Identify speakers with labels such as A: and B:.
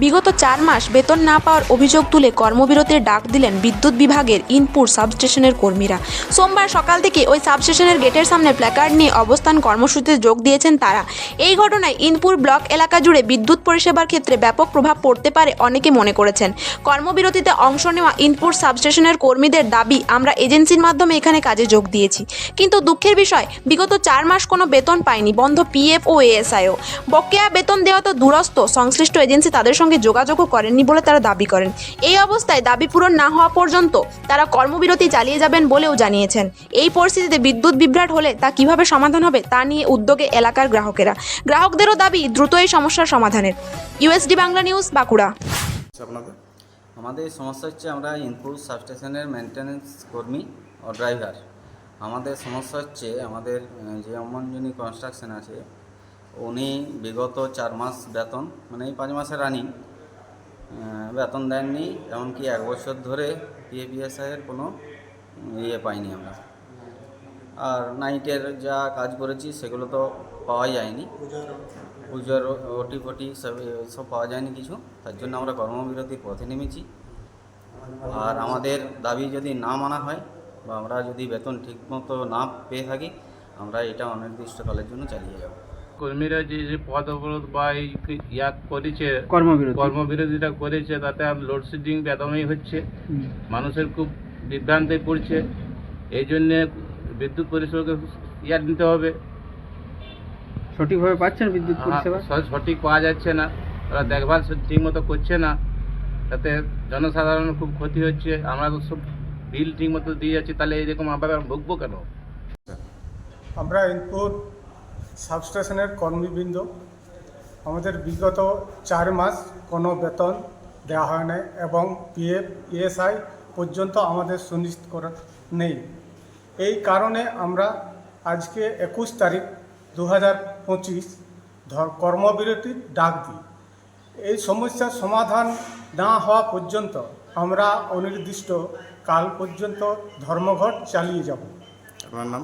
A: বিগত চার মাস বেতন না পাওয়ার অভিযোগ তুলে কর্মবিরতির ডাক দিলেন বিদ্যুৎ বিভাগের ইনপুর সাবস্টেশনের কর্মীরা। সোমবার সকাল থেকে ওই সাবস্টেশনের গেটের সামনে প্ল্যাকার্ড নিয়ে অবস্থান কর্মসূচিতে যোগ দিয়েছেন তারা। এই ঘটনায় ইনপুর ব্লক এলাকা জুড়ে বিদ্যুৎ পরিষেবার ক্ষেত্রে ব্যাপক প্রভাব পড়তে পারে অনেকে মনে করেছেন। কর্মবিরতিতে অংশ নেওয়া ইনপুর সাবস্টেশনের কর্মীদের দাবি, আমরা এজেন্সির মাধ্যমে এখানে কাজে যোগ দিয়েছি। কিন্তু দুঃখের বিষয়, বিগত চার মাস কোনো বেতন পায়নি বন্ধ পিএফ ও এএসআইও বকেয়া বেতন দেওয়া তো দূরস্থ সংশ্লিষ্ট এজেন্সি তাদের সঙ্গে যোগাযোগও করেননি বলে তারা দাবি করেন। এই অবস্থায় দাবি পূরণ না হওয়া পর্যন্ত তারা কর্মবিরতি চালিয়ে যাবেন বলেও জানিয়েছেন। এই পরিস্থিতিতে বিদ্যুৎ বিভ্রাট হলে তা কীভাবে সমাধান হবে তা নিয়ে উদ্যোগে এলাকার গ্রাহকেরা। গ্রাহকদেরও দাবি দ্রুত এই সমস্যার সমাধানের। USD Bangla news, Bankura.
B: আমাদের সমস্যা হচ্ছে আমরা ইনপুট সাবস্টেশনের মেনটেন্যান্স কর্মী ও ড্রাইভার আমাদের সমস্যা হচ্ছে আমাদের যে অমনজনী কনস্ট্রাকশন আছে উনি বিগত চার মাস বেতন মানে এই পাঁচ মাসের রানিং বেতন দেননি, এমনকি এক বছর ধরে পিএপিএসআইয়ের কোনো ইয়ে পাইনি আমরা। আর নাইটের যা কাজ করেছি, সেগুলো তো পাওয়া যায়নি। পুজোর ওটি ফটি সব সব পাওয়া যায়নি কিছু, তার জন্য আমরা কর্মবিরতির পথে নেমেছি। আর আমাদের দাবি যদি না মানা হয়, বা আমরা যদি বেতন ঠিকমতো না পেয়ে থাকি, আমরা এটা অনির্দিষ্টকালের জন্য চালিয়ে যাব।
C: কর্মীরা যে যে পদ অবরোধ বা এই ইয়া করেছে
D: কর্মবিরতি।
C: কর্মবিরতিটা করেছে তাতে আর লোডশেডিং বেদমই হচ্ছে। মানুষের খুব বিভ্রান্তি পড়ছে। এই জন্যে বিদ্যুৎ পরিষেবাকে ইয়া নিতে হবে।
D: সঠিকভাবে পাচ্ছেন বিদ্যুৎ পরিষেবা?
C: সঠিক পাওয়া যাচ্ছে না। ওরা দেখভাল ঠিক মতো করছে না। তাতে জনসাধারণের খুব ক্ষতি হচ্ছে। আমরা তো সব বিল ঠিক মতো দিয়ে যাচ্ছি। তাহলে এইরকম আবার ভুগবো কেন?
E: আমরা ইনপুট সাবস্টেশনের কর্মীবৃন্দ। আমাদের বিগত চার মাস কোনো বেতন দেওয়া হয় না এবং পিএফ, ইএসআই পর্যন্ত আমাদের সুনিশ্চিত করা নেই। এই কারণে আমরা আজকে একুশ তারিখ দু হাজার পঁচিশ কর্মবিরতির ডাক দিই। এই সমস্যার সমাধান না হওয়া পর্যন্ত আমরা অনির্দিষ্ট কাল পর্যন্ত ধর্মঘট চালিয়ে যাব।
D: আপনার নাম?